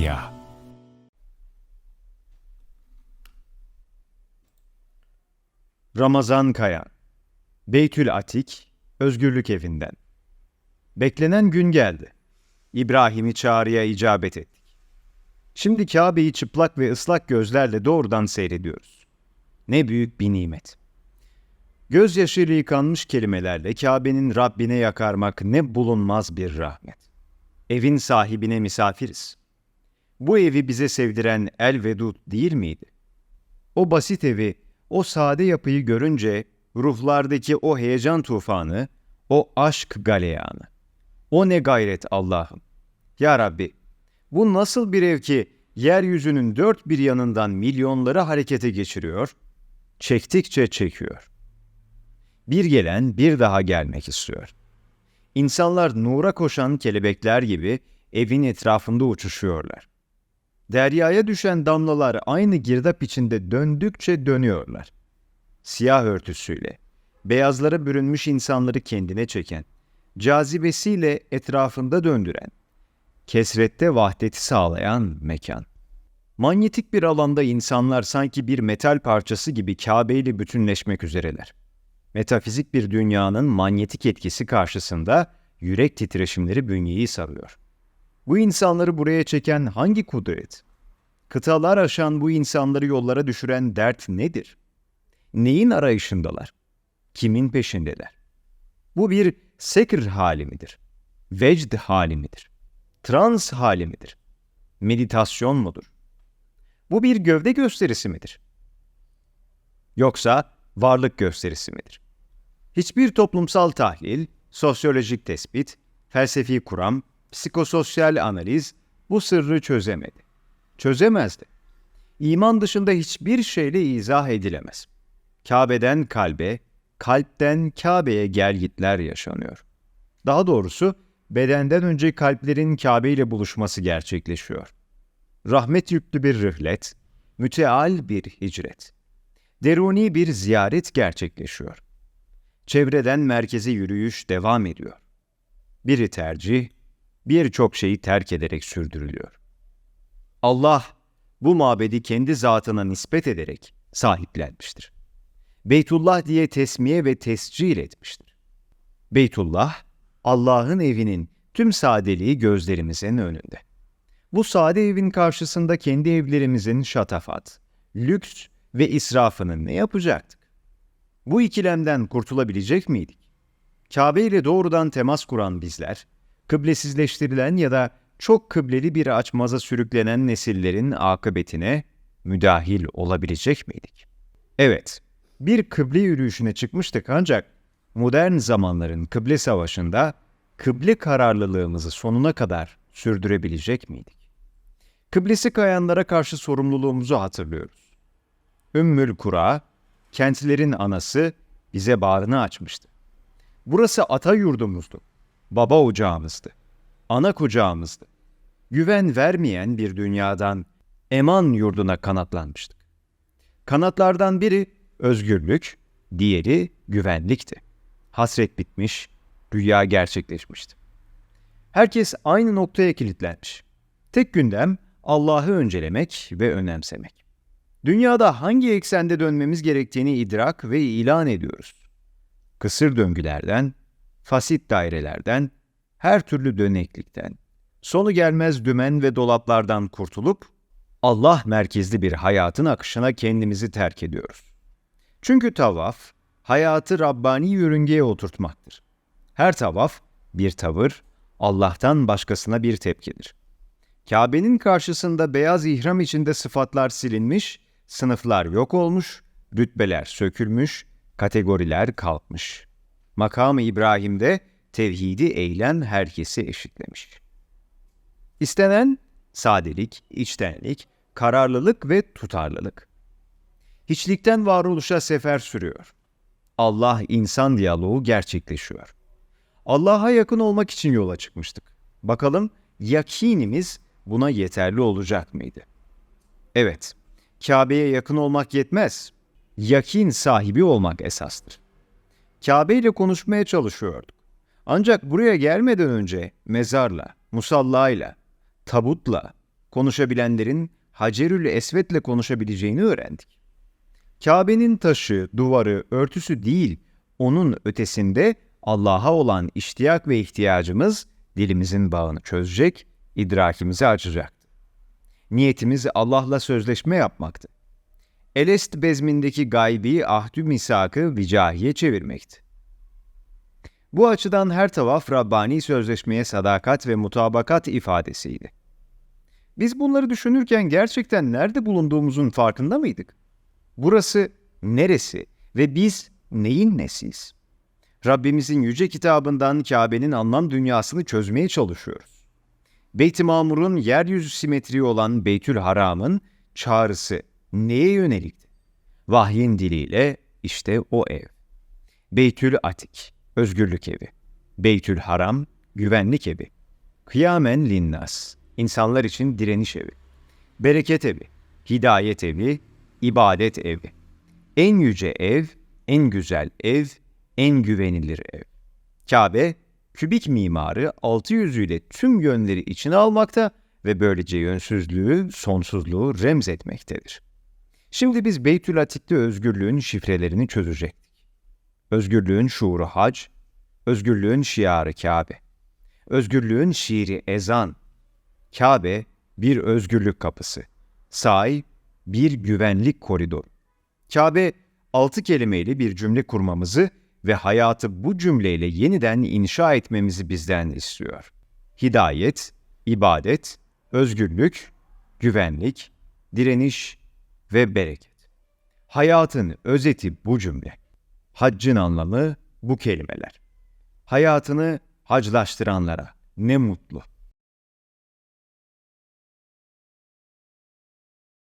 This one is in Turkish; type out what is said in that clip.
Medya Ramazan Kaya Beytül Atik, Özgürlük Evinden Beklenen gün geldi. İbrahim'i çağrıya icabet ettik. Şimdi Kabe'yi çıplak ve ıslak gözlerle doğrudan seyrediyoruz. Ne büyük bir nimet. Gözyaşıyla yıkanmış kelimelerle Kabe'nin Rabbine yakarmak ne bulunmaz bir rahmet. Evin sahibine misafiriz. Bu evi bize sevdiren El Vedud değil miydi? O basit evi, o sade yapıyı görünce ruhlardaki o heyecan tufanı, o aşk galeyanı. O ne gayret Allah'ım. Ya Rabbi, bu nasıl bir ev ki yeryüzünün dört bir yanından milyonları harekete geçiriyor, çektikçe çekiyor. Bir gelen bir daha gelmek istiyor. İnsanlar nura koşan kelebekler gibi evin etrafında uçuşuyorlar. Deryaya düşen damlalar aynı girdap içinde döndükçe dönüyorlar. Siyah örtüsüyle, beyazlara bürünmüş insanları kendine çeken, cazibesiyle etrafında döndüren, kesrette vahdeti sağlayan mekan. Manyetik bir alanda insanlar sanki bir metal parçası gibi Kabe ile bütünleşmek üzereler. Metafizik bir dünyanın manyetik etkisi karşısında yürek titreşimleri bünyeyi sarıyor. Bu insanları buraya çeken hangi kudret? Kıtalar aşan bu insanları yollara düşüren dert nedir? Neyin arayışındalar? Kimin peşindeler? Bu bir sekr hali midir? Vecd hali midir? Trans hali midir? Meditasyon mudur? Bu bir gövde gösterisi midir? Yoksa varlık gösterisi midir? Hiçbir toplumsal tahlil, sosyolojik tespit, felsefi kuram, psikososyal analiz bu sırrı çözemedi. Çözemezdi. İman dışında hiçbir şeyle izah edilemez. Kabe'den kalbe, kalpten Kabe'ye gelgitler yaşanıyor. Daha doğrusu bedenden önce kalplerin Kabe ile buluşması gerçekleşiyor. Rahmet yüklü bir rihlet, müteal bir hicret. Deruni bir ziyaret gerçekleşiyor. Çevreden merkeze yürüyüş devam ediyor. Biri tercih, birçok şeyi terk ederek sürdürülüyor. Allah bu mabedi kendi zatına nispet ederek sahiplenmiştir. Beytullah diye tesmiye ve tescil etmiştir. Beytullah, Allah'ın evinin tüm sadeliği gözlerimizin önünde. Bu sade evin karşısında kendi evlerimizin şatafat, lüks ve israfını ne yapacaktık? Bu ikilemden kurtulabilecek miydik? Kabe ile doğrudan temas kuran bizler, kıblesizleştirilen ya da çok kıbleli bir açmaza sürüklenen nesillerin akıbetine müdahil olabilecek miydik? Evet, bir kıble yürüyüşüne çıkmıştık ancak modern zamanların kıble savaşında kıble kararlılığımızı sonuna kadar sürdürebilecek miydik? Kıblesi kayanlara karşı sorumluluğumuzu hatırlıyoruz. Ümmül Kura, kentlerin anası bize bağrını açmıştı. Burası ata yurdumuzdu, baba ocağımızdı, ana kucağımızdı. Güven vermeyen bir dünyadan eman yurduna kanatlanmıştık. Kanatlardan biri özgürlük, diğeri güvenlikti. Hasret bitmiş, rüya gerçekleşmişti. Herkes aynı noktaya kilitlenmiş. Tek gündem Allah'ı öncelemek ve önemsemek. Dünyada hangi eksende dönmemiz gerektiğini idrak ve ilan ediyoruz. Kısır döngülerden, fasit dairelerden, her türlü döneklikten, sonu gelmez dümen ve dolaplardan kurtulup Allah merkezli bir hayatın akışına kendimizi terk ediyoruz. Çünkü tavaf, hayatı Rabbani yörüngeye oturtmaktır. Her tavaf bir tavır, Allah'tan başkasına bir tepkidir. Kabe'nin karşısında beyaz ihram içinde sıfatlar silinmiş, sınıflar yok olmuş, rütbeler sökülmüş, kategoriler kalkmış. Makam-ı İbrahim'de tevhidi eylem herkesi eşitlemiş. İstenen sadelik, içtenlik, kararlılık ve tutarlılık. Hiçlikten varoluşa sefer sürüyor. Allah insan diyaloğu gerçekleşiyor. Allah'a yakın olmak için yola çıkmıştık. Bakalım yakinimiz buna yeterli olacak mıydı? Evet, Kabe'ye yakın olmak yetmez. Yakin sahibi olmak esastır. Kabe ile konuşmaya çalışıyorduk. Ancak buraya gelmeden önce mezarla, musallayla, tabutla, konuşabilenlerin Hacerül Esved'le konuşabileceğini öğrendik. Kabe'nin taşı, duvarı, örtüsü değil, onun ötesinde Allah'a olan iştiyak ve ihtiyacımız dilimizin bağını çözecek, idrakimizi açacaktı. Niyetimiz Allah'la sözleşme yapmaktı. Elest bezmindeki gaybi ahdü misakı vicahiye çevirmekti. Bu açıdan her tavaf Rabbani sözleşmeye sadakat ve mutabakat ifadesiydi. Biz bunları düşünürken gerçekten nerede bulunduğumuzun farkında mıydık? Burası neresi ve biz neyin nesiyiz? Rabbimizin yüce kitabından Kabe'nin anlam dünyasını çözmeye çalışıyoruz. Beyt-i Mamur'un yeryüzü simetriği olan Beytül Haram'ın çağrısı neye yönelikti? Vahyin diliyle işte o ev. Beytül Atik, özgürlük evi. Beytül Haram, güvenlik evi. Kıyamen linnas, insanlar için direniş evi. Bereket evi, hidayet evi, ibadet evi. En yüce ev, en güzel ev, en güvenilir ev. Kabe, kübik mimarı altı yüzüyle tüm yönleri içine almakta ve böylece yönsüzlüğü, sonsuzluğu remzetmektedir. Şimdi biz Beytül Atik'te özgürlüğün şifrelerini çözecektik. Özgürlüğün şuuru hac, özgürlüğün şiarı Kabe. Özgürlüğün şiiri ezan. Kabe bir özgürlük kapısı. Say bir güvenlik koridoru. Kabe altı kelimeyle bir cümle kurmamızı ve hayatı bu cümleyle yeniden inşa etmemizi bizden istiyor. Hidayet, ibadet, özgürlük, güvenlik, direniş ve bereket. Hayatın özeti bu cümle. Haccın anlamı bu kelimeler. Hayatını haclaştıranlara ne mutlu.